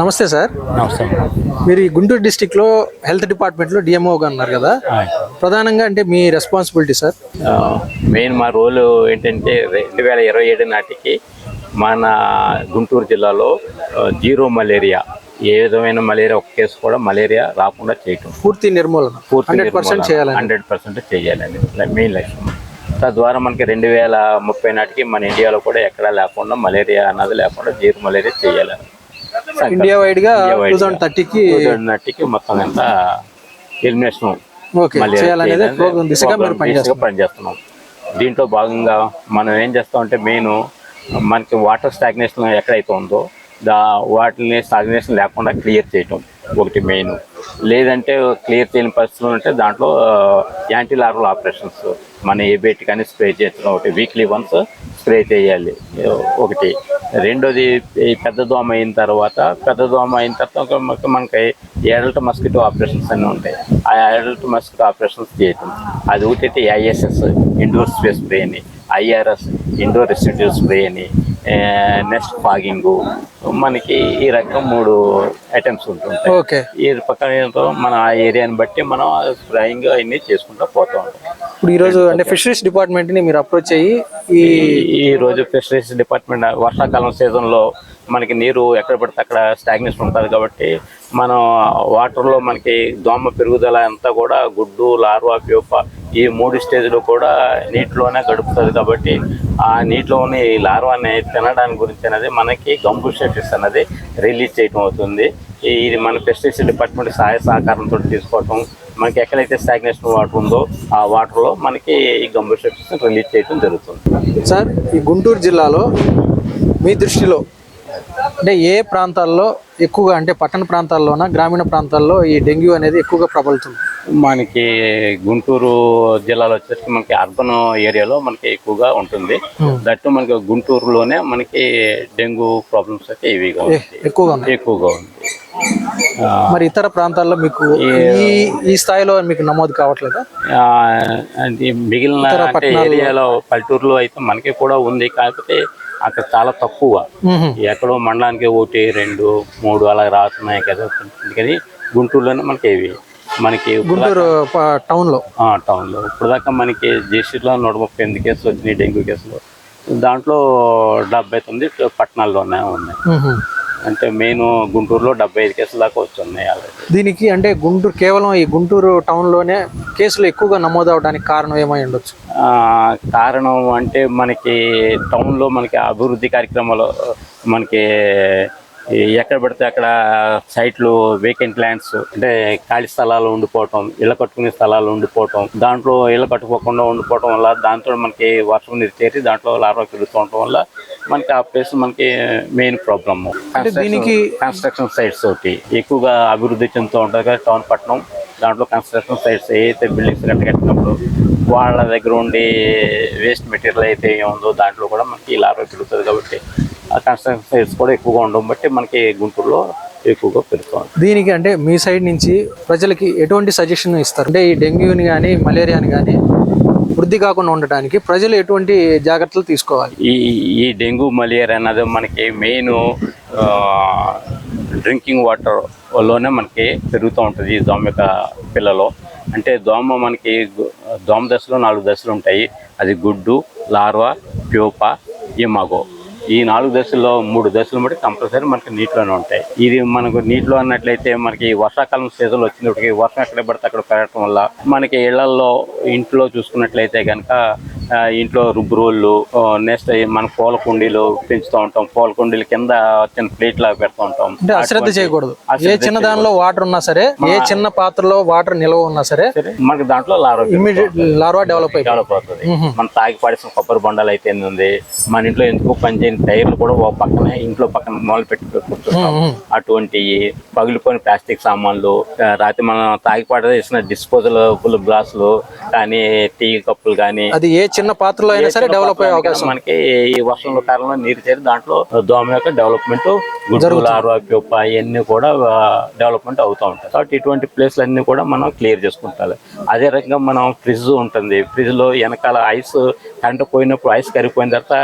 నమస్తే సార్. నమస్తే. మీరు ఈ గుంటూరు డిస్టిక్లో హెల్త్ డిపార్ట్మెంట్లో డిఎంఓగా ఉన్నారు కదా. ప్రధానంగా అంటే మీ రెస్పాన్సిబిలిటీ సార్? మెయిన్ మా రోల్ ఏంటంటే రెండు వేల ఇరవై ఏడు నాటికి మన గుంటూరు జిల్లాలో జీరో మలేరియా. ఏ విధమైన మలేరియా ఒక కేసు కూడా మలేరియా రాకుండా చేయటం. పూర్తి నిర్మూలన. హండ్రెడ్ పర్సెంట్ చేయాలని. హండ్రెడ్ పర్సెంట్ చేయాలని. మెయిన్ లక్ష్యం. తద్వారా మనకి రెండు వేల ముప్పై నాటికి మన ఇండియాలో కూడా ఎక్కడా లేకుండా మలేరియా అన్నది లేకుండా జీరో మలేరియా చేయాలని. ఇండియా వైడ్గా టూ థౌసండ్ థర్టీకి నాటికి మొత్తం అంతా ఎలిమినేషన్ ఓకే చేయాలనేది ప్రోగ్రామ్ దిశగా మీరు పనిచేస్తారు పనిచేస్తున్నాం దీంట్లో భాగంగా మనం ఏం చేస్తామంటే మెయిన్ మనకి వాటర్ స్టాగ్నేషన్ ఎక్కడైతే ఉందో దా వాటిని స్టాగ్నేషన్ లేకుండా క్లియర్ చేయటం. ఒకటి మెయిన్. లేదంటే క్లియర్ చేయని పరిస్థితులు ఉంటే దాంట్లో యాంటీ లార్వల్ ఆపరేషన్స్ మన ఏబేట్ కానీ స్ప్రే చేయడం ఒకటి వీక్లీ వన్స్ స్ప్రే చేయాలి. ఒకటి. రెండోది ఈ పెద్ద దోమ అయిన తర్వాత పెద్ద దోమ అయిన తర్వాత మనకి- ఎడల్ట్ మస్కిటో ఆపరేషన్స్ అన్నీ ఉంటాయి. ఆ ఎడల్ట్ మస్కిటో ఆపరేషన్స్ చేయటం. అది ఒకటి ఐఎస్ఎస్ ఇండోర్ స్పేస్ స్ప్రే అని ఐఆర్ఎస్ ఇండోర్ రెసిడ్యూల్ స్ప్రే అని నెక్స్ట్ ఫాగింగు. మనకి ఈ రకం మూడు ఐటమ్స్ ఉంటుంటాయి. ఓకే. ఈ పక్కన మన ఆ ఏరియాని బట్టి మనం స్ప్రేయింగ్ అవన్నీ చేసుకుంటూ పోతూ ఉంటాం. ఇప్పుడు ఈ రోజు అంటే ఫిషరీస్ డిపార్ట్మెంట్ని మీరు అప్రోచ్ అయ్యి ఈ ఈ- రోజు ఫిషరీస్ డిపార్ట్మెంట్ వర్షాకాలం సీజన్లో మనకి నీరు ఎక్కడ పడితే అక్కడ స్టాగ్నేషన్ ఉంటుంది కాబట్టి మనం వాటర్లో మనకి దోమ పెరుగుదల అంతా కూడా గుడ్డు లార్వా ప్యూప ఈ మూడు స్టేజ్లు కూడా నీటిలోనే గడుపుతుంది కాబట్టి ఆ నీటిలోని ఈ లార్వాని తినడానికి గురించి అనేది మనకి గంబుషెఫిస్ అనేది రిలీజ్ చేయడం అవుతుంది. ఇది మన పెస్టిసైడ్ డిపార్ట్మెంట్ సహాయ సహకారంతో తీసుకోవటం మనకి ఎక్కడైతే స్టాగ్నేషన్ వాటర్ ఉందో ఆ వాటర్లో మనకి ఈ గంబుషెఫిస్ రిలీజ్ చేయడం జరుగుతుంది. సార్ ఈ గుంటూరు జిల్లాలో మీ దృష్టిలో అంటే ఏ ప్రాంతాల్లో ఎక్కువగా అంటే పట్టణ ప్రాంతాల్లోన గ్రామీణ ప్రాంతాల్లో ఈ డెంగ్యూ అనేది ఎక్కువగా ప్రబలుతుంది? మనకి గుంటూరు జిల్లాలో వచ్చేసరికి మనకి అర్బన్ ఏరియాలో మనకి ఎక్కువగా ఉంటుంది. దట్టు మనకి గుంటూరులోనే మనకి డెంగ్యూ ప్రాబ్లమ్స్ అయితే ఇవిగా ఎక్కువగా ఎక్కువగా ఉంది మరి ఇతర ప్రాంతాల్లో మీకు ఈ స్థాయిలో మీకు నమోదు కావట్లేదా? మిగిలిన ఏరియాలో పల్లెటూరులో అయితే మనకి కూడా ఉంది. కాకపోతే అక్కడ చాలా తక్కువ. ఎక్కడో మండలానికి ఒకటి రెండు మూడు అలా రాస్తున్నాయి కదా. కానీ గుంటూరులోనే మనకి ఇవి. మనకి గుంటూరు టౌన్లో. టౌన్లో. ఇప్పుడు దాకా మనకి జేసీలో నూట ముప్పై ఎనిమిది కేసులు వచ్చినాయి డెంగ్యూ కేసులు. దాంట్లో డెబ్బై తొమ్మిది పట్టణాల్లోనే ఉన్నాయి. అంటే మెయిన్ గుంటూరులో డెబ్బై ఐదు కేసుల దాకా వచ్చున్నాయి ఆల్రెడీ దీనికి అంటే గుంటూరు కేవలం ఈ గుంటూరు టౌన్లోనే కేసులు ఎక్కువగా నమోదు అవడానికి కారణం ఏమై ఉండొచ్చు? కారణం అంటే మనకి టౌన్లో మనకి అభివృద్ధి కార్యక్రమాలు మనకి ఎక్కడ పడితే అక్కడ సైట్లు వేకెంట్ ల్యాండ్స్ అంటే ఖాళీ స్థలాలు ఉండిపోవటం ఇళ్ళ కట్టుకునే స్థలాలు ఉండిపోవటం దాంట్లో ఇళ్ళ కట్టుకోకుండా ఉండిపోవటం వల్ల దాంతో మనకి వర్షం నీరు చేరి దాంట్లో లార్వా పెరుగుతూ ఉండటం వల్ల మనకి ఆ ప్లేస్ మనకి మెయిన్ ప్రాబ్లమ్ దీనికి- కన్స్ట్రక్షన్ సైట్స్ ఒకటి ఎక్కువగా అభివృద్ధి చెందుతూ ఉంటుంది కదా టౌన్ పట్టణం. దాంట్లో కన్స్ట్రక్షన్ సైట్స్ ఏదైతే బిల్డింగ్స్ కట్ట కట్టినప్పుడు వాళ్ళ దగ్గర ఉండి వేస్ట్ మెటీరియల్ అయితే ఉందో దాంట్లో కూడా మనకి లార్వా పెరుగుతుంది కాబట్టి కన్స్ట్రక్షన్ సైట్స్ కూడా ఎక్కువగా ఉండడం బట్టి మనకి గుంటూరులో ఎక్కువగా పెరుగుతుంది దీనికి అంటే మీ సైడ్ నుంచి ప్రజలకి ఎటువంటి సజెషన్ ఇస్తారు? అంటే ఈ డెంగ్యూని కానీ మలేరియాని కానీ వృద్ధి కాకుండా ఉండటానికి ప్రజలు ఎటువంటి జాగ్రత్తలు తీసుకోవాలి? ఈ ఈ డెంగ్యూ మలేరియా అన్నది మనకి మెయిన్ డ్రింకింగ్ వాటర్లోనే మనకి పెరుగుతూ ఉంటుంది ఈ దోమ యొక్క పిల్లలో. అంటే దోమ మనకి దోమ దశలో నాలుగు దశలు ఉంటాయి. అది గుడ్డు లార్వా ప్యూపా ఇమాగో ఈ నాలుగు దశల్లో మూడు దశలు బట్టి కంపల్సరీ మనకి నీటిలోనే ఉంటాయి. ఇది మనకు నీటిలో అన్నట్లయితే మనకి వర్షాకాలం సీజన్ వచ్చినప్పటికీ వర్షం ఎక్కడ పడితే అక్కడ పెరగటం వల్ల మనకి ఇళ్ళలో ఇంట్లో చూసుకున్నట్లయితే కనుక ఇంట్లో రుబ్బురోళ్ళు నెక్స్ట్ మన పూల కుండీలు పెంచుతూ ఉంటాం. పూల కుండీల కింద చిన్న ప్లేట్ లాగా పెడుతూ ఉంటాం. అంటే అశ్రద్ధ చేయకూడదు. ఏ చిన్న దానిలో వాటర్ ఉన్నా సరే ఏ చిన్న పాత్రలో వాటర్ నిల్వ ఉన్నా సరే మనకి దాంట్లో లార్వా డెవలప్ డెవలప్ అవుతుంది. మనం తాగి పడేసిన కొబ్బరి బొండాలు అయితే ఉంది మన ఇంట్లో ఎందుకు పనిచేయని టైర్లు కూడా ఒక పక్కన ఇంట్లో పక్కన మొదలు పెట్టి కూర్చుంటాం. అటువంటి పగిలిపోయిన ప్లాస్టిక్ సామాన్లు రాత్రి మనం తాగి పడేసిన డిస్పోజబుల్ గ్లాసులు కానీ టీ కప్పులు కానీ అది ఏ చిన్న పాత్రలో అయినా సరే డెవలప్ అయ్యే అవకాశం. మనకి ఈ వర్షంలో కాలంలో నీరు చేరి దాంట్లో దోమ యొక్క డెవలప్మెంట్ ప్యూప ఇవన్నీ కూడా డెవలప్మెంట్ అవుతూ ఉంటాయి. కాబట్టి ఇటువంటి ప్లేస్లు అన్ని కూడా మనం క్లియర్ చేసుకుంటాలి. అదే రకంగా మనం ఫ్రిడ్జ్ ఉంటుంది. ఫ్రిడ్జ్లో వెనకాల ఐస్ కరెంట్ పోయినప్పుడు ఐస్ కరిగిపోయిన తర్వాత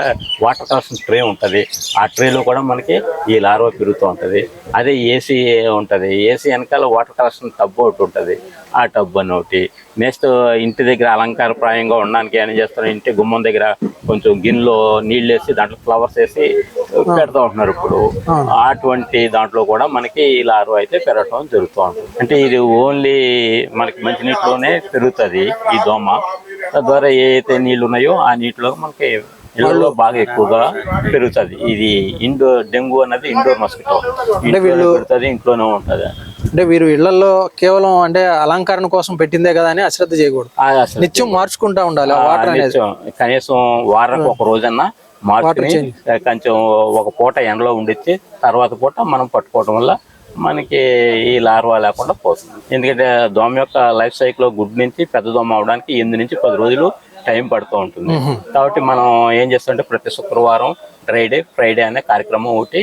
వాటర్ కాల్సిన ట్రే ఉంటుంది. ఆ ట్రేలో కూడా మనకి ఈ లార్వా పెరుగుతూ ఉంటుంది. అదే ఏసీ ఉంటుంది. ఏసీ వెనకాల వాటర్ కాల్సిన టబ్ ఒకటి ఉంటుంది. ఆ టబ్ అని ఒకటి. నెక్స్ట్ ఇంటి దగ్గర అలంకారప్రాయంగా ఉండడానికి ఏం చేస్తారు? ఇంటి గుమ్మం దగ్గర కొంచెం గిన్నెలో నీళ్ళు వేసి దాంట్లో ఫ్లవర్స్ వేసి పెడతా ఉంటున్నారు ఇప్పుడు. అటువంటి దాంట్లో కూడా మనకి ఈ లార్వా అయితే పెరగటం జరుగుతూ ఉంటుంది. అంటే ఇది ఓన్లీ మనకి మంచినీటిలోనే పెరుగుతుంది ఈ దోమ. తద్వారా ఏ అయితే నీళ్ళు ఉన్నాయో ఆ నీటిలో మనకి ఇళ్ళలో బాగా ఎక్కువగా పెరుగుతుంది. ఇది ఇండోర్ డెంగ్యూ అన్నది ఇండోర్ మస్కిటో. పెరుగుతుంది ఇంట్లోనే ఉంటుంది. అంటే వీరు ఇళ్ళలో కేవలం అంటే అలంకరణ కోసం పెట్టిందే కదా అని అశ్రద్ధ చేయకూడదు. నిత్యం మార్చుకుంటా ఉండాలి వాటర్ అనేది. కనీసం వారానికి ఒక రోజన్నా మార్చుకుని కొంచెం ఒక పూట ఎండలో ఉండిచ్చి తర్వాత పూట మనం పట్టుకోవడం వల్ల మనకి ఈ లార్వా లేకుండా పోతుంది. ఎందుకంటే దోమ యొక్క లైఫ్ సైకిల్ గుడ్ నుంచి పెద్ద దోమ అవడానికి ఎనిమిది నుంచి పది రోజులు టైం పడుతూ ఉంటుంది. కాబట్టి మనం ఏం చేస్తామంటే ప్రతి శుక్రవారం డ్రై డే ఫ్రైడే అనే కార్యక్రమం ఒకటి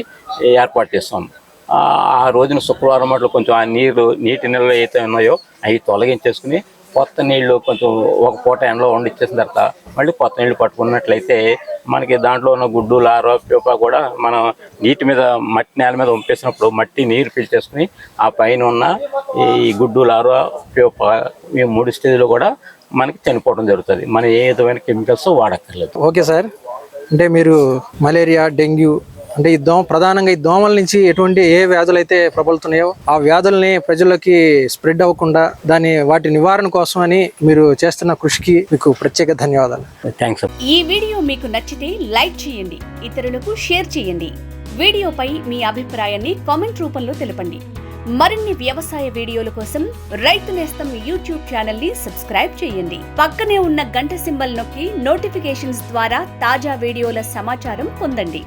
ఏర్పాటు చేస్తాం. ఆ రోజున శుక్రవారం మట్లు కొంచెం ఆ నీరు నీటి నిల్వ అయితే ఉన్నాయో అవి తొలగించేసుకుని కొత్త నీళ్ళు కొంచెం ఒక పూట ఎండలో వండిచ్చేసిన తర్వాత మళ్ళీ కొత్త నీళ్ళు పట్టుకున్నట్లయితే మనకి దాంట్లో ఉన్న గుడ్డు లారో ప్యూప కూడా మనం నీటి మీద మట్టి నేల మీద వంపేసినప్పుడు మట్టి నీరు పీల్చేసుకుని ఆ పైన ఉన్న ఈ గుడ్డు లారో ప్యూప ఈ మూడు స్టేజ్లో కూడా మనకి చనిపోవడం జరుగుతుంది. మనం ఏ విధమైన కెమికల్స్ వాడక్కర్లేదు. Okay sir. అంటే మీరు మలేరియా డెంగ్యూ అంటే ఈ దోమ ప్రధానంగా ఈ దోమల నుంచి ఎటువంటి ఏ వ్యాధులు అయితే ప్రబలుతున్నాయో ఆ వ్యాధుల్ని ప్రజలకి స్ప్రెడ్ అవ్వకుండా దాని వాటి నివారణ కోసం అని మీరు చేస్తున్న కృషికి మీకు ప్రత్యేక ధన్యవాదాలు. థ్యాంక్స్ ఈ వీడియో మీకు నచ్చితే లైక్ చేయండి ఇతరులకు షేర్ చేయండి. వీడియోపై మీ అభిప్రాయాన్ని కామెంట్ రూపంలో తెలపండి. మరిన్ని వ్యవసాయ వీడియోల కోసం రైతు నేస్తం యూట్యూబ్ ఛానల్ని సబ్స్క్రైబ్ చేయండి. పక్కనే ఉన్న గంట సింబల్ నొక్కి నోటిఫికేషన్స్ ద్వారా తాజా వీడియోల సమాచారం పొందండి.